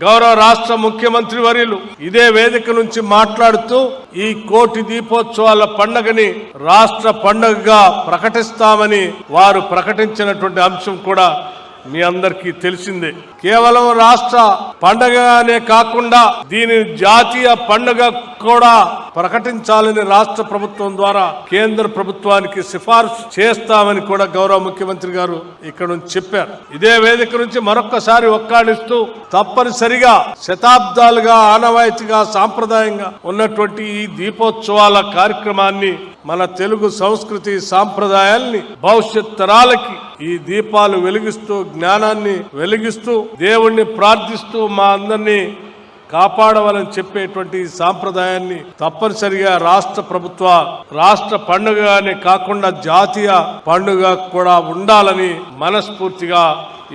గౌరవ రాష్ట్ర ముఖ్యమంత్రి వర్యులు ఇదే వేదిక నుంచి మాట్లాడుతూ ఈ కోటి దీపోత్సవాల పండగని రాష్ట్ర పండగగా ప్రకటిస్తామని వారు ప్రకటించినటువంటి అంశం కూడా మీ అందరికీ తెలిసిందే. కేవలం రాష్ట్ర పండగనే కాకుండా దీని జాతీయ పండుగ కూడా ప్రకటించాలని రాష్ట్ర ప్రభుత్వం ద్వారా కేంద్ర ప్రభుత్వానికి సిఫార్సు చేస్తామని కూడా గౌరవ ముఖ్యమంత్రి గారు ఇక్కడ నుంచి చెప్పారు. ఇదే వేదిక నుంచి మరొక్కసారి ఒక్కాడిస్తూ తప్పనిసరిగా శతాబ్దాలుగా ఆనవాయితీగా సాంప్రదాయంగా ఉన్నటువంటి ఈ దీపోత్సవాల కార్యక్రమాన్ని మన తెలుగు సంస్కృతి సాంప్రదాయాల్ని భవిష్యత్ తరాలకి ఈ దీపాలు వెలిగిస్తూ జ్ఞానాన్ని వెలిగిస్తూ దేవుణ్ణి ప్రార్థిస్తూ మా అందరినీ కాపాడవాలని చెప్పేటువంటి సాంప్రదాయాన్ని తప్పనిసరిగా రాష్ట్ర ప్రభుత్వ రాష్ట్ర పండుగనే కాకుండా జాతీయ పండుగ కూడా ఉండాలని మనస్ఫూర్తిగా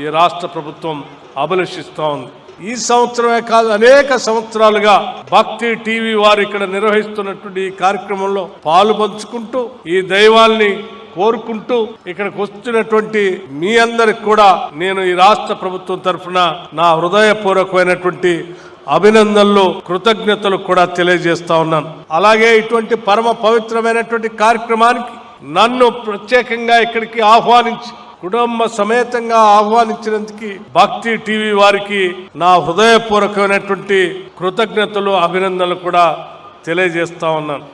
ఈ రాష్ట్ర ప్రభుత్వం అభిలషిస్తోంది. ఈ సంవత్సరమే కాదు అనేక సంవత్సరాలుగా భక్తి టీవీ వారు ఇక్కడ నిర్వహిస్తున్నటువంటి ఈ కార్యక్రమంలో పాలు పంచుకుంటూ ఈ దైవాల్ని కోరుకుంటూ ఇక్కడికి వస్తున్నటువంటి మీ అందరికి కూడా నేను ఈ రాష్ట్ర ప్రభుత్వం తరఫున నా హృదయపూర్వకమైనటువంటి అభినందనలు కృతజ్ఞతలు కూడా తెలియజేస్తా ఉన్నాను. అలాగే ఇటువంటి పరమ పవిత్రమైనటువంటి కార్యక్రమానికి నన్ను ప్రత్యేకంగా ఇక్కడికి ఆహ్వానించి కుటుంబ సమేతంగా ఆహ్వానించినందుకు భక్తి టీవీ వారికి నా హృదయపూర్వకమైనటువంటి కృతజ్ఞతలు అభినందనలు కూడా తెలియజేస్తా ఉన్నాను.